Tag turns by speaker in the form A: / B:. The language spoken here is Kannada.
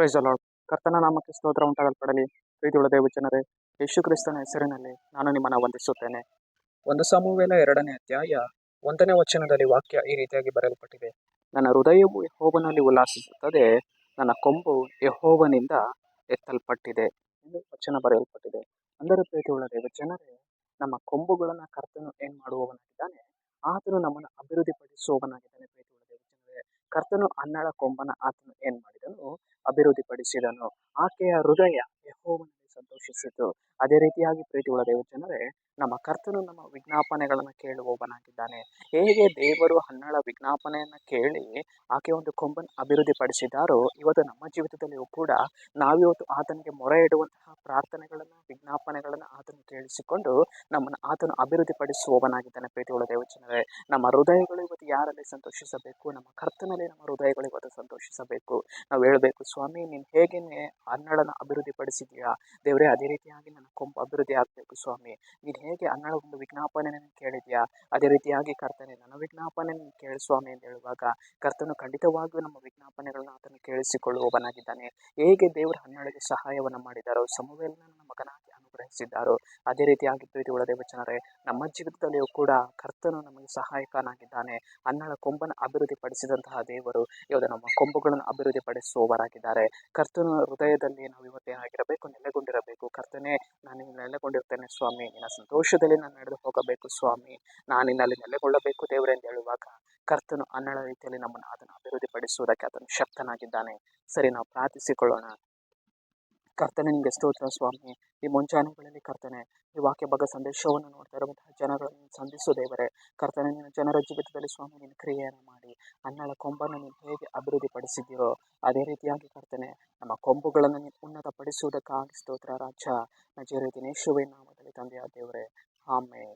A: ಪ್ರೈಸ್ ಅಲ್ಲ ಕರ್ತನ ನಾಮಕ್ಕೆ ಸ್ತೋತ್ರ ಉಂಟಾಗಲ್ಪಡಲಿ. ಪ್ರೀತಿಯುಳ್ಳ ದೇವಜನರೇ, ಯೇಸು ಕ್ರಿಸ್ತನ ಹೆಸರಿನಲ್ಲಿ ನಾನು ನಿಮ್ಮನ್ನು ವಂದಿಸುತ್ತೇನೆ. ಒಂದು ಸಮೂಹವೇಲ ಎರಡನೇ ಅಧ್ಯಾಯ ಒಂದನೇ ವಚನದಲ್ಲಿ ವಾಕ್ಯ ಈ ರೀತಿಯಾಗಿ ಬರೆಯಲ್ಪಟ್ಟಿದೆ. ನನ್ನ ಹೃದಯವು ಯಹೋವನಲ್ಲಿ ಉಲ್ಲಾಸಿಸುತ್ತದೆ, ನನ್ನ ಕೊಂಬು ಯಹೋವನಿಂದ ಎತ್ತಲ್ಪಟ್ಟಿದೆ ಎಂದು ವಚನ ಬರೆಯಲ್ಪಟ್ಟಿದೆ. ಅಂದರೆ ಪ್ರೀತಿಯುಳ್ಳ ದೇವಜನರೇ, ನಮ್ಮ ಕೊಂಬುಗಳನ್ನು ಕರ್ತನು ಏನ್ ಮಾಡುವವನಾಗಿದ್ದಾನೆ ಆದರೂ ನಮ್ಮನ್ನು ಅಭಿವೃದ್ಧಿಪಡಿಸುವವನಾಗಿದ್ದಾನೆ. ಕರ್ತನು ಅನ್ನಳ ಕೊಂಬನ ಆತನು ಏನು ಮಾಡಿದನು? ಅಭಿವೃದ್ಧಿಪಡಿಸಿದನು. ಆಕೆಯ ಹೃದಯ ಯಹೋವನಲ್ಲಿ ಸಂತೋಷಿಸಿತು. ಅದೇ ರೀತಿಯಾಗಿ ಪ್ರೀತಿಯುಳ್ಳ ದೇವಜನರೇ, ನಮ್ಮ ಕರ್ತನು ನಮ್ಮ ವಿಜ್ಞಾಪನೆಗಳನ್ನು ಕೇಳುವವನಾಗಿದ್ದಾನೆ. ಹೇಗೆ ದೇವರು ಹನ್ನಳ ವಿಜ್ಞಾಪನೆಯನ್ನು ಕೇಳಿ ಆಕೆ ಒಂದು ಕೊಂಬನ್ನು ಅಭಿವೃದ್ಧಿಪಡಿಸಿದ್ದಾರೋ, ಇವತ್ತು ನಮ್ಮ ಜೀವಿತದಲ್ಲಿಯೂ ಕೂಡ ನಾವಿವತ್ತು ಆತನಿಗೆ ಮೊರೆ ಇಡುವಂತಹ ಪ್ರಾರ್ಥನೆಗಳನ್ನು, ವಿಜ್ಞಾಪನೆಗಳನ್ನು ಆತನು ಕೇಳಿಸಿಕೊಂಡು ನಮ್ಮನ್ನು ಆತನು ಅಭಿವೃದ್ಧಿಪಡಿಸುವವನಾಗಿದ್ದಾನೆ ಪ್ರೀತಿಗಳ ದೇವಜನರೇ. ನಮ್ಮ ಹೃದಯಗಳು ಯಾರಲ್ಲಿ ಸಂತೋಷಿಸಬೇಕು, ನಮ್ಮ ಕರ್ತನಲ್ಲಿ ನಮ್ಮ ಹೃದಯಗಳಿಗೆ ಅದು ಸಂತೋಷಿಸಬೇಕು. ನಾವು ಹೇಳಬೇಕು, ಸ್ವಾಮಿ, ನೀನು ಹೇಗೆ ಹನ್ನೆರಡನ್ನು ಅಭಿವೃದ್ಧಿಪಡಿಸಿದ್ಯಾ ದೇವರೇ, ಅದೇ ರೀತಿಯಾಗಿ ನನ್ನ ಕೊಂಬ ಅಭಿವೃದ್ಧಿ ಆಗಬೇಕು ಸ್ವಾಮಿ. ನೀನು ಹೇಗೆ ಅನ್ನಳ ಒಂದು ವಿಜ್ಞಾಪನೆ ಕೇಳಿದೆಯಾ ಅದೇ ರೀತಿಯಾಗಿ ಕರ್ತನೆ, ನನ್ನ ವಿಜ್ಞಾಪನೆ ಕೇಳು ಸ್ವಾಮಿ ಅಂತ ಹೇಳುವಾಗ, ಕರ್ತನು ಖಂಡಿತವಾಗಿಯೂ ನಮ್ಮ ವಿಜ್ಞಾಪನೆಗಳನ್ನ ಆತನು ಕೇಳಿಸಿಕೊಳ್ಳುವವನಾಗಿದ್ದಾನೆ. ಹೇಗೆ ದೇವರು ಹನ್ನೆರಡಿಗೆ ಸಹಾಯವನ್ನು ಮಾಡಿದಾರೋ ಸಮುವೇಲನ ನನ್ನ ಮಗನಾಗಿ ಅನುಗ್ರಹಿಸಿದ್ದಾರೋ ಅದೇ ರೀತಿಯಾಗಿ ಪ್ರೀತಿ ದೇವಚನರೇ ನಮ್ಮ ಜೀವಿತದಲ್ಲಿಯೂ ಕೂಡ ಕರ್ತನು ನಮಗೆ ಸಹಾಯಕನಾಗಿದ್ದಾನೆ. ಅನ್ನಳ ಕೊಂಬನ್ನು ಅಭಿವೃದ್ಧಿಪಡಿಸಿದಂತಹ ದೇವರು ಇವತ್ತು ನಮ್ಮ ಕೊಂಬುಗಳನ್ನು ಅಭಿವೃದ್ಧಿಪಡಿಸುವವರಾಗಿದ್ದಾರೆ. ಕರ್ತನ ಹೃದಯದಲ್ಲಿ ನಾವು ಇವತ್ತೇನಾಗಿರಬೇಕು ನೆಲೆಗೊಂಡಿರಬೇಕು. ಕರ್ತನೆ, ನಾನು ನೆಲೆಗೊಂಡಿರ್ತೇನೆ ಸ್ವಾಮಿ. ನಿನ್ನ ಸಂತೋಷದಲ್ಲಿ ನಾನು ನಡೆದು ಹೋಗಬೇಕು ಸ್ವಾಮಿ. ನಾನು ನಿನ್ನಲ್ಲಿ ನೆಲೆಗೊಳ್ಳಬೇಕು ದೇವರೇ ಎಂದು ಹೇಳುವಾಗ ಕರ್ತನು ಅನ್ನಳ ರೀತಿಯಲ್ಲಿ ನಮ್ಮನ್ನು ಅದನ್ನು ಅಭಿವೃದ್ಧಿಪಡಿಸುವುದಕ್ಕೆ ಅದನ್ನು ಶಕ್ತನಾಗಿದ್ದಾನೆ. ಸರಿ, ನಾವು ಪ್ರಾರ್ಥಿಸಿಕೊಳ್ಳೋಣ. ಕರ್ತನೆ, ನಿಮಗೆ ಸ್ತೋತ್ರ ಸ್ವಾಮಿ. ಈ ಮುಂಜಾನೆಗಳಲ್ಲಿ ಕರ್ತನೆ, ಈ ವಾಕ್ಯ ಬಗ್ಗೆ ಸಂದೇಶವನ್ನು ನೋಡ್ತಾ ಇರುವಂತಹ ಜನಗಳನ್ನು ಸಂಧಿಸು ದೇವರೇ. ಕರ್ತನೆ ನಿನ್ನ ಜನರ ಜೀವಿತದಲ್ಲಿ ಸ್ವಾಮಿ, ನಿನ್ನ ಕ್ರಿಯೆಯನ್ನು ಮಾಡಿ ಅನ್ನಳ ಕೊಂಬನ್ನು ನೀನು ಹೇಗೆ ಅಭಿವೃದ್ಧಿಪಡಿಸಿದ್ದೀರೋ, ಅದೇ ರೀತಿಯಾಗಿ ಕರ್ತನೆ, ನಮ್ಮ ಕೊಂಬುಗಳನ್ನು ನೀನು ಉನ್ನತಪಡಿಸುವುದಕ್ಕಾಗಿ ಸ್ತೋತ್ರ ರಾಜ. ನಜರೇತಿನ ದಿನೇಶುವೆ ನಾಮದಲ್ಲಿ ತಂದೆಯ ದೇವರೇ. ಆಮೇಲೆ